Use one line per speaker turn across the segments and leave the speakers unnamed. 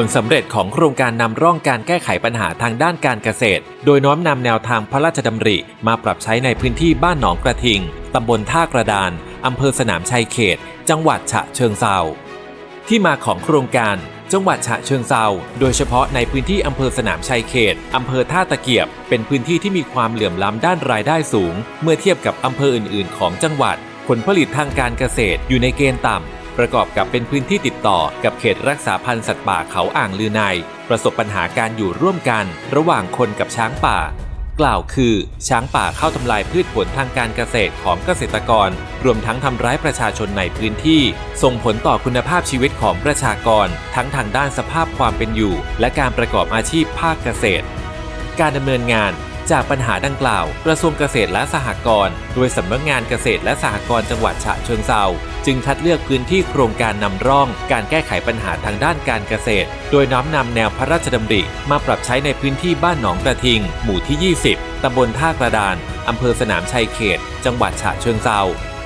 ผลสำเร็จของโครงการนำร่องการแก้ไขปัญหาทางด้านการเกษตร โดยน้อมนำแนวทางพระราชดำริ มาปรับใช้ในพื้นที่บ้านหนองกระทิง ตำบลท่ากระดาน อำเภอสนามชัยเขต จังหวัดฉะเชิงเทราที่มาของโครงการจังหวัดฉะเชิงเซาโดยเฉพาะในพื้นที่อำเภอสนามชัยเขต อำเภอท่าตะเกียบ เป็นพื้นที่ที่มีความเหลื่อมล้ำด้านรายได้สูง เมื่อเทียบกับอำเภออื่น ๆ ของจังหวัด ผลผลิตทางการเกษตรอยู่ในเกณฑ์ต่ำ ประกอบกับเป็นพื้นที่ติดต่อกับเขตรักษาพันธุ์สัตว์ป่าเขาอ่างลือใน ประสบปัญหาการอยู่ร่วมกัน ระหว่างคนกับช้างป่า กล่าวคือ ช้างป่าเข้าทำลายพืชผลทางการเกษตรของเกษตรกร รวมทั้งทำร้ายประชาชนในพื้นที่ ส่งผลต่อคุณภาพชีวิตของประชากร ทั้งทางด้านสภาพความเป็นอยู่ และการประกอบอาชีพภาคเกษตร การดำเนินงาน จากปัญหาดังกล่าว กระทรวงเกษตรและสหกรณ์โดยสำนักงานเกษตรและสหกรณ์จังหวัดฉะเชิงเซาจึงคัดเลือกพื้นที่โครงการนำร่อง การแก้ไขปัญหาทางด้านการเกษตร โดยน้อมนำแนวพระราชดำริ มาปรับใช้ในพื้นที่บ้านหนองกระทิง หมู่ที่ 20 ตำบลท่ากระดาน อำเภอสนามชัยเขต จังหวัดฉะเชิงเซา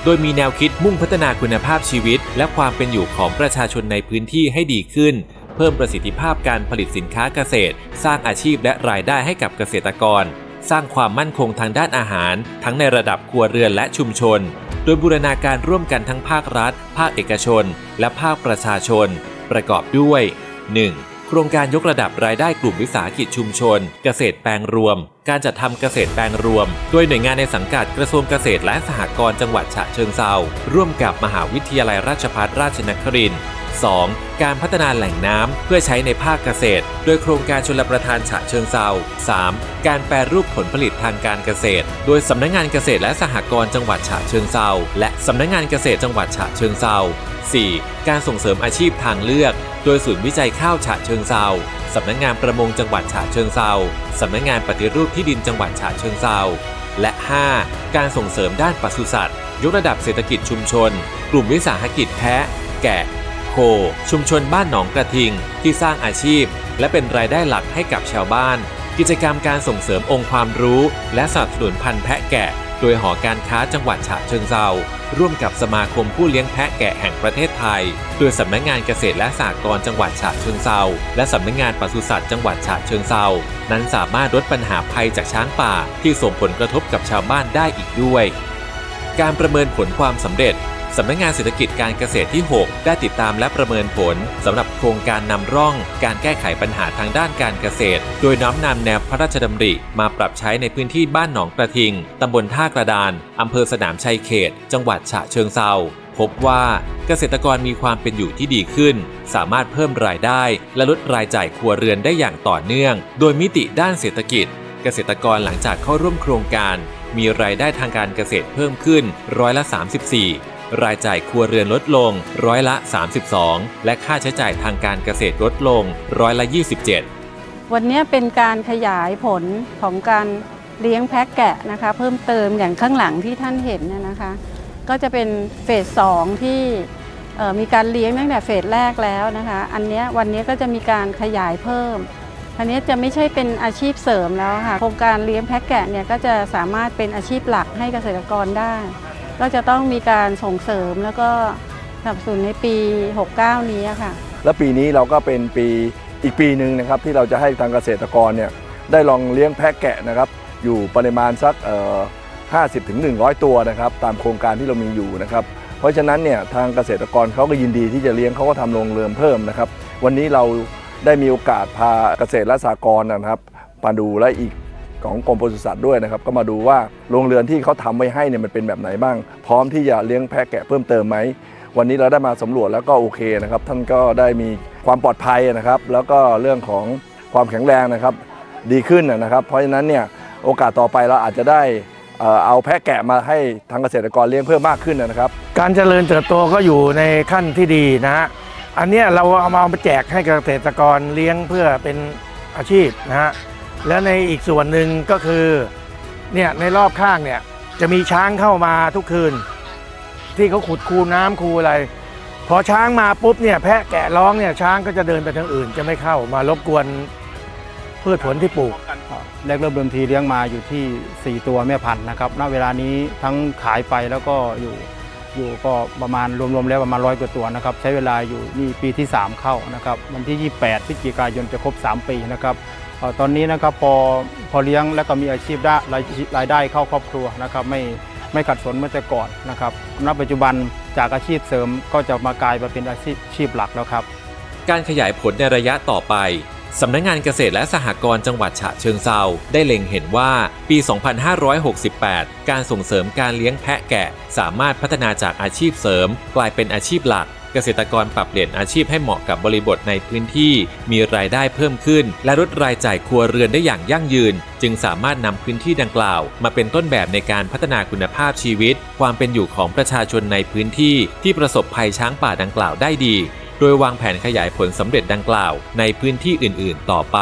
โดยมีแนวคิดมุ่งพัฒนาคุณภาพชีวิต และความเป็นอยู่ของประชาชนในพื้นที่ให้ดีขึ้น เพิ่มประสิทธิภาพการผลิตสินค้าเกษตร สร้างอาชีพและรายได้ให้กับเกษตรกร สร้างความมั่นคงทางด้านอาหาร ทั้งในระดับครัวเรือนและชุมชน โดยบูรณาการร่วมกันทั้งภาครัฐ ภาคเอกชน และภาคประชาชน ประกอบด้วย 1. โครงการยกระดับรายได้กลุ่มวิสาหกิจชุมชน เกษตรแปลงรวม การจัดทำเกษตรแปลงรวม โดยหน่วยงานในสังกัดกระทรวงเกษตรและสหกรณ์จังหวัดฉะเชิงเซาร่วมกับมหาวิทยาลัยราชภัฏราชนครินทร์ 2. การพัฒนาแหล่งน้ำเพื่อใช้ในภาคเกษตร โดยโครงการชลประทานฉะเชิงเซา 3. การแปรรูปผลผลิตทางการเกษตร โดยสำนักงงานเกษตรและสหกรณ์จังหวัดฉะเชิงเซาและสำนักงงานเกษตรจังหวัดฉะเชิงเซา 4. การส่งเสริมอาชีพทางเลือก โดยศูนย์วิจัยข้าวฉะเชิงเซาสำนักงานประมงจังหวัดฉะเชิงเซาสำนักงานปฏิรูปที่ดินจังหวัดฉะเชิงเซาและ 5. การส่งเสริมด้านปศุสัตว์ ยกระดับเศรษฐกิจชุมชน กลุ่มวิสาหกิจแพะ แกะ โค ชุมชนบ้านหนองกระทิง ที่สร้างอาชีพ และเป็นรายได้หลักให้กับชาวบ้าน กิจกรรมการส่งเสริมองค์ความรู้ และสนับสนุนพันธุ์แพะแกะ โดยหอการค้าจังหวัดฉะเชิงเซาร่วมกับสมาคมผู้เลี้ยงแพะแกะแห่งประเทศไทย โดยสำนักงานเกษตรและสหกรณ์จังหวัดฉะเชิงเซาและสำนักงานปศุสัตว์จังหวัดฉะเชิงเซานั้นสามารถลดปัญหาภัยจากช้างป่า ที่ส่งผลกระทบกับชาวบ้านได้อีกด้วย การประเมินผลความสำเร็จ สำนักงานเศรษฐกิจการเกษตรที่ 6 ได้ติดตามและประเมินผลสำหรับโครงการนำร่อง การแก้ไขปัญหาทางด้านการเกษตร โดยน้อมนำแนวพระราชดำริ มาปรับใช้ในพื้นที่บ้านหนองกระทิงตำบลท่ากระดานอำเภอสนามชัยเขต จังหวัดฉะเชิงเซาพบว่าเกษตรกรมีความเป็นอยู่ที่ดีขึ้น สามารถเพิ่มรายได้และลดรายจ่ายครัวเรือนได้อย่างต่อเนื่อง โดยมิติด้านเศรษฐกิจ เกษตรกรหลังจากเข้าร่วมโครงการ มีรายได้ทางการเกษตรเพิ่มขึ้นร้อยละ 34 รายจ่ายครัวเรือนลดลงร้อยละ 32 และค่าใช้จ่ายทางการเกษตรลดลงร้อยละ 27
วันนี้เป็นการขยายผลของการเลี้ยงแพะแกะนะคะ เพิ่มเติมอย่างข้างหลังที่ท่านเห็นเนี่ยนะคะ ก็จะเป็นเฟสสองที่มีการเลี้ยงตั้งแต่เฟสแรกแล้วนะคะ อันนี้วันนี้ก็จะมีการขยายเพิ่ม อันนี้จะไม่ใช่เป็นอาชีพเสริมแล้วค่ะ โครงการเลี้ยงแพะแกะเนี่ยก็จะสามารถเป็นอาชีพหลักให้เกษตรกรได้ ก็จะต้องมีการส่งเสริมแล้วก็สนับสนุนในปี 69 นี้ค่ะ
และปีนี้เราก็เป็นปีอีกปีหนึ่งนะครับที่เราจะให้ทางเกษตรกรเนี่ยได้ลองเลี้ยงแพะแกะนะครับอยู่ปริมาณสัก50ถึง100ตัวนะครับตามโครงการที่เรามีอยู่นะครับเพราะฉะนั้นเนี่ยทางเกษตรกรเขาก็ยินดีที่จะเลี้ยงเขาก็ทำโรงเรือนเพิ่มนะครับวันนี้เราได้มีโอกาสพาเกษตรและสหกรณ์นะครับมาดูและอีก ของกรมปศุสัตว์ด้วยนะครับ ก็มาดูว่าโรงเรือนที่เขาทำไว้ให้เนี่ยมันเป็นแบบไหนบ้าง พร้อมที่จะเลี้ยงแพะแกะเพิ่มเติมไหมวันนี้เราได้มาสำรวจแล้วก็โอเคนะครับ ท่านก็ได้มีความปลอดภัยนะครับ แล้วก็เรื่องของความแข็งแรงนะครับ ดีขึ้นนะครับ เพราะฉะนั้นเนี่ยโอกาสต่อไปเราอาจจะได้เอาแพะแกะมาให้ทางเกษตรกรเลี้ยงเพิ่มมากขึ้นนะครับ
การเจริญเติบโตก็อยู่ในขั้นที่ดีนะฮะอันนี้เราเอามาเอามาแจกให้เกษตรกรเลี้ยงเพื่อเป็นอาชีพนะฮะ และในอีกส่วนหนึ่งก็คือเนี่ยในรอบข้างเนี่ยจะมีช้างเข้ามาทุกคืน ที่เขาขุดคูน้ำคูอะไร พอช้างมาปุ๊บเนี่ยแพะแกะร้องเนี่ยช้างก็จะเดินไปทางอื่น จะไม่เข้ามารบกวนพืชผลที่ปลูก
แรกเริ่มเดิมทีเลี้ยงมาอยู่ที่ 4 ตัวแม่พันธุ์นะครับณเวลานี้ทั้งขายไปแล้วก็อยู่อยู่ก็ประมาณรวมๆแล้วประมาณร้อยกว่าตัวนะครับใช้เวลาอยู่นี่ปีที่ 3 เข้านะครับวันที่ 28พฤศจิกายนจะครบ 3 ปีนะครับ ตอนนี้นะครับพอพอเลี้ยงแล้วก็มีอาชีพได้รายรายได้เข้าครอบครัวนะครับไม่ไม่ขัดสนเมื่อแต่ก่อนนะครับณปัจจุบันจากอาชีพเสริมก็จะมากลายมาเป็นอาชีพชีพหลักแล้วครับ
การขยายผลในระยะต่อไปสำนักงงานเกษตรและสหกรณ์จังหวัดฉะเชิงเซาได้เล็งเห็นว่าปี 2568 การส่งเสริมการเลี้ยงแพะแกะ สามารถพัฒนาจากอาชีพเสริม กลายเป็นอาชีพหลัก เกษตรกรปรับเปลี่ยนอาชีพให้เหมาะกับบริบทในพื้นที่ มีรายได้เพิ่มขึ้น และลดรายจ่ายครัวเรือนได้อย่างยั่งยืน จึงสามารถนำพื้นที่ดังกล่าว มาเป็นต้นแบบในการพัฒนาคุณภาพชีวิต ความเป็นอยู่ของประชาชนในพื้นที่ ที่ประสบภัยช้างป่าดังกล่าวได้ดี โดยวางแผนขยายผลสำเร็จดังกล่าว ในพื้นที่อื่น ๆ ต่อไป